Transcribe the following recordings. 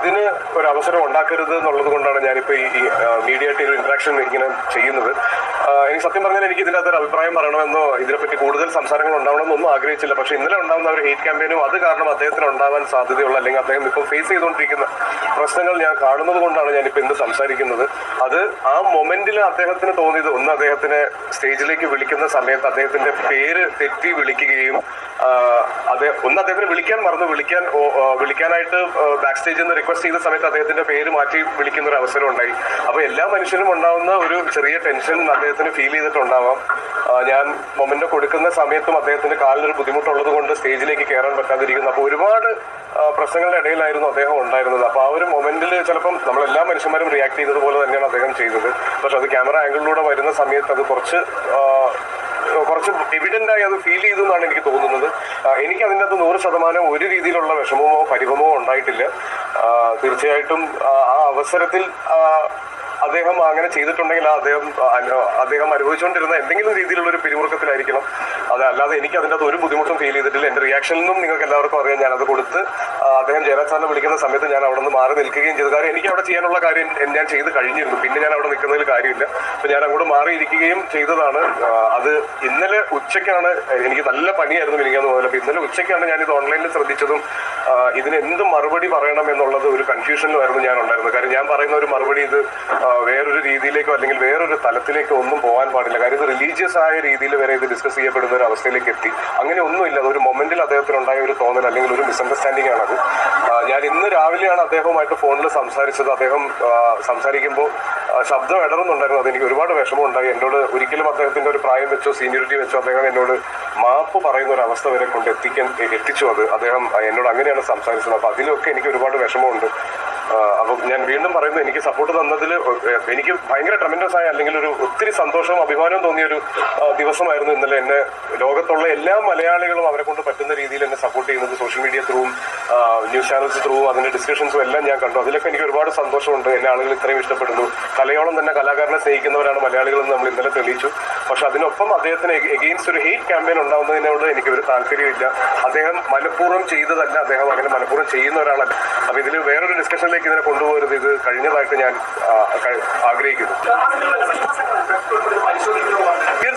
അതിന് ഒരു അവസരം ഉണ്ടാക്കരുത് എന്നുള്ളത് കൊണ്ടാണ് ഞാനിപ്പോൾ ഈ മീഡിയ ആയിട്ട് ഇൻട്രാക്ഷൻ ഇങ്ങനെ ചെയ്യുന്നത്. എനിക്ക് സത്യം പറഞ്ഞാൽ എനിക്ക് ഇതിന്റെ ഒരു അഭിപ്രായം പറയണമെന്നോ ഇതിനെപ്പറ്റി കൂടുതൽ സംസാരങ്ങൾ ഉണ്ടാവണമെന്നൊന്നും ആഗ്രഹിച്ചില്ല. പക്ഷേ ഇന്നലെ ഉണ്ടാകുന്ന ഒരു ഹെയ്റ്റ് ക്യാമ്പയിനും അത് കാരണം അദ്ദേഹത്തിന് ഉണ്ടാവാൻ സാധ്യതയുള്ള അല്ലെങ്കിൽ അദ്ദേഹം ഇപ്പോൾ ഫേസ് ചെയ്തുകൊണ്ടിരിക്കുന്ന പ്രശ്നങ്ങൾ ഞാൻ കാണുന്നത് കൊണ്ടാണ് ഞാനിപ്പോൾ ഇന്ന് സംസാരിക്കുന്നത്. അത് ആ മൊമെന്റിൽ അദ്ദേഹത്തിന് തോന്നിയത് ഒന്ന് അദ്ദേഹത്തിനെ സ്റ്റേജിലേക്ക് വിളിക്കുന്ന സമയത്ത് അദ്ദേഹത്തിന്റെ പേര് തെറ്റി വിളിക്കുകയും അദ്ദേഹം ഒന്ന് അദ്ദേഹത്തിന് വിളിക്കാൻ മറന്നു വിളിക്കാൻ വിളിക്കാനായിട്ട് ബാക്ക് സ്റ്റേജിൽ നിന്ന് റിക്വസ്റ്റ് ചെയ്ത സമയത്ത് അദ്ദേഹത്തിന്റെ പേര് മാറ്റി വിളിക്കുന്ന ഒരു അവസരം ഉണ്ടായി. അപ്പൊ എല്ലാ മനുഷ്യനും ഉണ്ടാവുന്ന ഒരു ചെറിയ ടെൻഷൻ അദ്ദേഹത്തിന് ഫീൽ ചെയ്തിട്ടുണ്ടാവാം. ഞാൻ മൊമെന്റ് കൊടുക്കുന്ന സമയത്തും അദ്ദേഹത്തിന്റെ കാലിനൊരു ബുദ്ധിമുട്ടുള്ളത് കൊണ്ട് സ്റ്റേജിലേക്ക് കയറാൻ പറ്റാതിരിക്കുന്നു. അപ്പോൾ ഒരുപാട് പ്രശ്നങ്ങളുടെ ഇടയിലായിരുന്നു അദ്ദേഹം ഉണ്ടായിരുന്നത്. അപ്പോൾ ആ ഒരു മൊമെന്റിൽ ചിലപ്പം നമ്മളെല്ലാ മനുഷ്യന്മാരും റിയാക്ട് ചെയ്തത് പോലെ തന്നെയാണ് അദ്ദേഹം ചെയ്തത്. പക്ഷെ അത് ക്യാമറ ആംഗിളിലൂടെ വരുന്ന സമയത്ത് അത് കുറച്ച് കുറച്ച് എവിഡന്റ് ആയി അത് ഫീൽ ചെയ്തു എന്നാണ് എനിക്ക് തോന്നുന്നത്. എനിക്ക് അതിന്റെ അകത്ത് നൂറ് ശതമാനം ഒരു രീതിയിലുള്ള വിഷമമോ പരിഭമോ ഉണ്ടായിട്ടില്ല. തീർച്ചയായിട്ടും ആ അവസരത്തിൽ അദ്ദേഹം അങ്ങനെ ചെയ്തിട്ടുണ്ടെങ്കിൽ ആ അദ്ദേഹം അദ്ദേഹം അനുഭവിച്ചുകൊണ്ടിരുന്ന എന്തെങ്കിലും രീതിയിലുള്ള ഒരു പിരിമുറുക്കത്തിലായിരിക്കണം. അതല്ലാതെ എനിക്ക് അതിന്റെ അത് ഒരു ബുദ്ധിമുട്ടും ഫീൽ ചെയ്തിട്ടില്ല. എന്റെ റിയാക്ഷനിൽ നിന്നും നിങ്ങൾക്ക് എല്ലാവർക്കും അറിയാം. ഞാനത് കൊടുത്ത് അദ്ദേഹം ജയരാജ് സാറിനെ വിളിക്കുന്ന സമയത്ത് ഞാൻ അവിടെ നിന്ന് മാറി നിൽക്കുകയും ചെയ്തു. കാര്യം എനിക്ക് അവിടെ ചെയ്യാനുള്ള കാര്യം ഞാൻ ചെയ്ത് കഴിഞ്ഞിരുന്നു. പിന്നെ ഞാൻ അവിടെ നിൽക്കുന്നതിൽ കാര്യമില്ല. അപ്പൊ ഞാൻ അങ്ങോട്ട് മാറിയിരിക്കുകയും ചെയ്തതാണ്. അത് ഇന്നലെ ഉച്ചയ്ക്കാണ് എനിക്ക് നല്ല പണിയായിരുന്നു എനിക്ക് മുതൽ. അപ്പൊ ഇന്നലെ ഉച്ചയ്ക്കാണ് ഞാൻ ഇത് ഓൺലൈനിൽ ശ്രദ്ധിച്ചതും ഇതിന് എന്ത് മറുപടി പറയണം എന്നുള്ളത് ഒരു കൺഫ്യൂഷനിലായിരുന്നു ഞാൻ ഉണ്ടായിരുന്നത്. കാര്യം ഞാൻ പറയുന്ന ഒരു മറുപടി ഇത് വേറൊരു രീതിയിലേക്കോ അല്ലെങ്കിൽ വേറൊരു തലത്തിലേക്കോ ഒന്നും പോകാൻ പാടില്ല. കാര്യം ഇത് റിലീജിയസ് ആയ രീതിയിൽ വരെ ഇത് ഡിസ്കസ് ചെയ്യപ്പെടുന്ന ഒരു അവസ്ഥയിലേക്ക് എത്തി. അങ്ങനെ ഒന്നുമില്ല. അതൊരു മൊമെന്റിൽ അദ്ദേഹത്തിനുണ്ടായ ഒരു തോന്നൽ അല്ലെങ്കിൽ ഒരു മിസ്അണ്ടർസ്റ്റാൻഡിംഗ് ആണത്. ഞാൻ ഇന്ന് രാവിലെയാണ് അദ്ദേഹവുമായിട്ട് ഫോണിൽ സംസാരിച്ചത്. അദ്ദേഹം സംസാരിക്കുമ്പോൾ ശബ്ദം ഇടറുന്നുണ്ടായിരുന്നു. അതെനിക്ക് ഒരുപാട് വിഷമമുണ്ടായി. എന്നോട് ഒരിക്കലും അദ്ദേഹത്തിന്റെ ഒരു പ്രായം വെച്ചോ സീനിയോറിറ്റി വെച്ചോ അദ്ദേഹം എന്നോട് മാപ്പ് പറയുന്ന ഒരു അവസ്ഥ വരെ കൊണ്ട് എത്തിക്കാൻ എത്തിച്ചു അത്. അദ്ദേഹം എന്നോട് അങ്ങനെയാണ് സംസാരിച്ചത്. അപ്പൊ അതിലൊക്കെ എനിക്ക് ഒരുപാട് വിഷമമുണ്ട്. അപ്പം ഞാൻ വീണ്ടും പറയുന്നു എനിക്ക് സപ്പോർട്ട് തന്നതിൽ എനിക്ക് ഭയങ്കര ട്രമെൻഡസ് ആയ അല്ലെങ്കിൽ ഒരു ഒത്തിരി സന്തോഷവും അഭിമാനവും തോന്നിയ ഒരു ദിവസമായിരുന്നു ഇന്നലെ എന്നെ ലോകത്തുള്ള എല്ലാ മലയാളികളും അവരെ കൊണ്ട് പറ്റുന്ന രീതിയിൽ എന്നെ സപ്പോർട്ട് ചെയ്യുന്നത് സോഷ്യൽ മീഡിയ ത്രൂവും ന്യൂസ് ചാനൽസ് ത്രൂവും അതിന്റെ ഡിസ്കഷൻസും എല്ലാം ഞാൻ കണ്ടു. അതിലൊക്കെ എനിക്ക് ഒരുപാട് സന്തോഷമുണ്ട്. എന്നെ ആളുകൾ ഇത്രയും ഇഷ്ടപ്പെടുന്നു. കലയോളം തന്നെ കലാകാരനെ സ്നേഹിക്കുന്നവരാണ് മലയാളികൾ എന്ന് നമ്മൾ ഇന്നലെ തെളിയിച്ചു. പക്ഷെ അതിനൊപ്പം അദ്ദേഹത്തിന് എഗെയിൻസ്റ്റ് ഒരു ഹെയ്റ്റ് ക്യാമ്പയിൻ ഉണ്ടാവുന്നതിനോട് എനിക്ക് ഒരു താല്പര്യമില്ല. അദ്ദേഹം മനഃപൂർവം ചെയ്തതല്ല. അദ്ദേഹം അങ്ങനെ മനഃപൂർവം ചെയ്യുന്ന ഒരാളല്ല അപ്പൊ ഇതിൽ വേറൊരു ഡിസ്കഷനിലേക്ക് ഇതിനെ കൊണ്ടുപോകരുത്. ഇത് കഴിഞ്ഞതായിട്ട് ഞാൻ ആഗ്രഹിക്കുന്നു.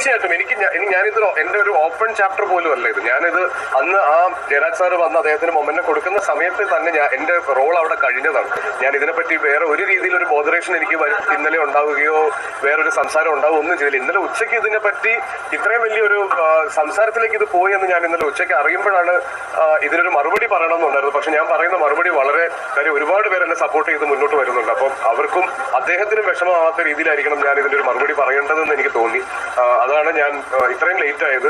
തീർച്ചയായിട്ടും. എനിക്ക് ഞാനിത് എന്റെ ഒരു ഓപ്പൺ ചാപ്റ്റർ പോലും അല്ല ഇത്. ഞാനിത് അന്ന് ആ ജയരാജ് സാർ വന്ന് അദ്ദേഹത്തിന് മൊമെന്റ് കൊടുക്കുന്ന സമയത്ത് തന്നെ ഞാൻ എന്റെ റോൾ അവിടെ കഴിഞ്ഞതാണ്. ഞാൻ ഇതിനെപ്പറ്റി വേറെ ഒരു രീതിയിൽ ഒരു ബോധറേഷൻ എനിക്ക് ഇന്നലെ ഉണ്ടാവുകയോ വേറൊരു സംസാരം ഉണ്ടാവുകയോ ഒന്നും ചെയ്തില്ല. ഇന്നലെ ഉച്ചയ്ക്ക് ഇതിനെപ്പറ്റി ഇത്രയും വലിയൊരു സംസാരത്തിലേക്ക് ഇത് പോയി എന്ന് ഞാൻ ഇന്നലെ ഉച്ചയ്ക്ക് അറിയുമ്പോഴാണ് ഇതിനൊരു മറുപടി പറയണമെന്നുണ്ടായിരുന്നു പക്ഷെ ഞാൻ പറയുന്ന മറുപടി വളരെ കാര്യം ഒരുപാട് പേര് എന്നെ സപ്പോർട്ട് ചെയ്ത് മുന്നോട്ട് വരുന്നുണ്ട്. അപ്പം അവർക്കും അദ്ദേഹത്തിനും വിഷമമാവാത്ത രീതിയിലായിരിക്കണം ഞാൻ ഇതിന്റെ ഒരു മറുപടി പറയേണ്ടതെന്ന് എനിക്ക് തോന്നി. ആ, അതാണ് ഞാൻ ഇത്രയും ലേറ്റ് ആയത്.